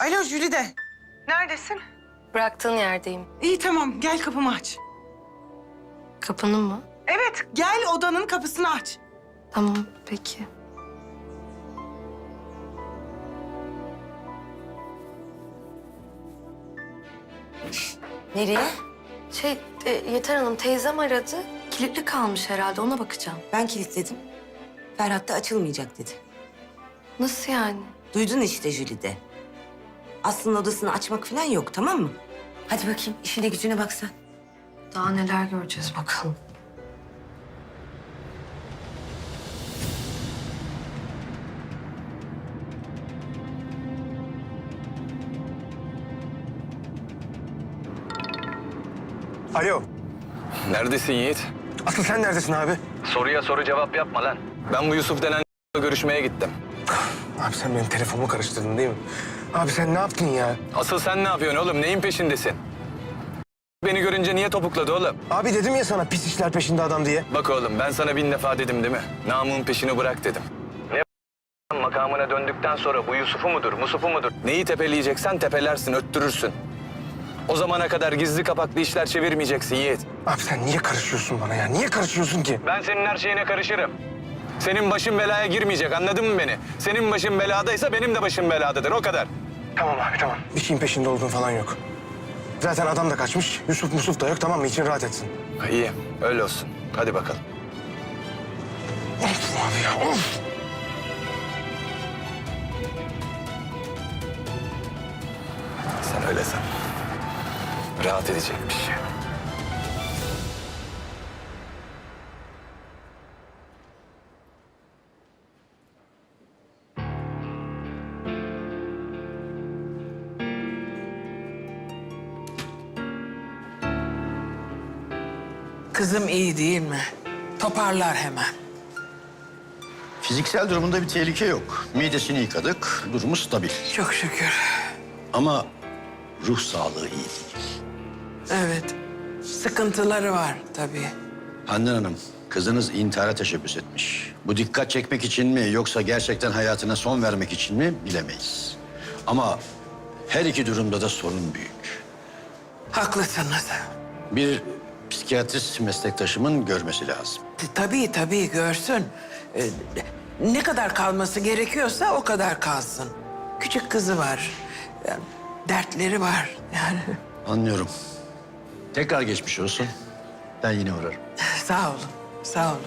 Alo Jülide. Neredesin? Bıraktığın yerdeyim. İyi tamam gel kapımı aç. Kapının mı? Evet gel odanın kapısını aç. Tamam peki. Nereye? Şey e, Yeter Hanım teyzem aradı. Kilitli kalmış herhalde ona bakacağım. Ben kilitledim. Ferhat da açılmayacak dedi. Nasıl yani? Duydun işte Jülide. Aslı'nın odasını açmak falan yok tamam mı? Hadi bakayım işine gücüne bak sen. Daha neler göreceğiz bakalım. Alo. Neredesin Yiğit? Asıl sen neredesin abi? Soruya soru cevap yapma lan. Ben bu Yusuf denen görüşmeye gittim. Abi sen benim telefonumu karıştırdın değil mi? Abi sen ne yaptın ya? Asıl sen ne yapıyorsun oğlum? Neyin peşindesin? Beni görünce niye topukladı oğlum? Abi dedim ya sana pis işler peşinde adam diye. Bak oğlum ben sana bin defa dedim değil mi? Namın peşini bırak dedim. Ne makamına döndükten sonra bu Yusuf'u mudur, Musuf'u mudur? Neyi tepeleyeceksen tepelersin, öttürürsün. O zamana kadar gizli kapaklı işler çevirmeyeceksin Yiğit. Abi sen niye karışıyorsun bana ya? Niye karışıyorsun ki? Ben senin her şeyine karışırım. Senin başın belaya girmeyecek anladın mı beni? Senin başın beladaysa benim de başım beladadır o kadar. Tamam abi tamam. Bir şeyin peşinde olduğun falan yok. Zaten adam da kaçmış. Yusuf Musuf da yok tamam mı? İçin rahat etsin. İyi öyle olsun. Hadi bakalım. Of abi ya of. Sen öyle san. Rahat edecek Kızım iyi değil mi? Toparlar hemen. Fiziksel durumunda bir tehlike yok. Midesini yıkadık, durumu stabil. Çok şükür. Ama ruh sağlığı iyi değil. Evet. Sıkıntıları var tabii. Handan Hanım, kızınız intihara teşebbüs etmiş. Bu dikkat çekmek için mi yoksa gerçekten hayatına son vermek için mi bilemeyiz. Ama her iki durumda da sorun büyük. Haklısınız. Bir psikiyatrist meslektaşımın görmesi lazım. Tabii tabii görsün. Ee, ne kadar kalması gerekiyorsa o kadar kalsın. Küçük kızı var. Yani dertleri var yani. Anlıyorum. Tekrar geçmiş olsun. Ben yine uğrarım. sağ olun, sağ olun.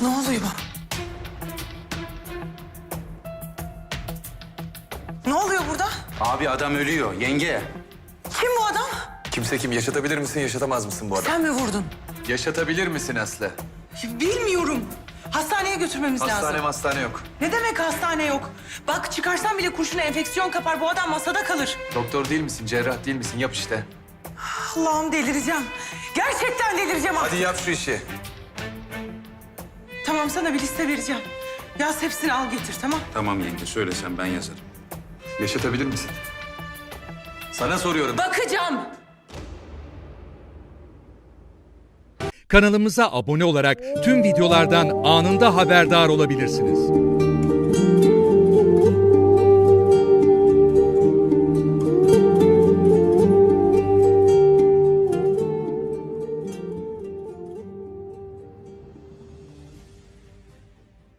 Ne oluyor? Ne oluyor burada? Abi adam ölüyor yenge. Kim bu adam? Kimse kim? Yaşatabilir misin, yaşatamaz mısın bu adamı? Sen mi vurdun? Yaşatabilir misin Aslı? Bilmiyorum. Hastaneye götürmemiz Hastane lazım. hastane yok. Ne demek hastane yok? Bak çıkarsan bile kurşuna enfeksiyon kapar. Bu adam masada kalır. Doktor değil misin, cerrah değil misin? Yap işte. Allah'ım delireceğim. Gerçekten delireceğim artık. Hadi yap şu işi. Tamam sana bir liste vereceğim. Yaz hepsini al getir tamam. Tamam yenge söylesen ben yazarım. Yaşatabilir misin? Sana soruyorum. Bakacağım. Kanalımıza abone olarak tüm videolardan anında haberdar olabilirsiniz.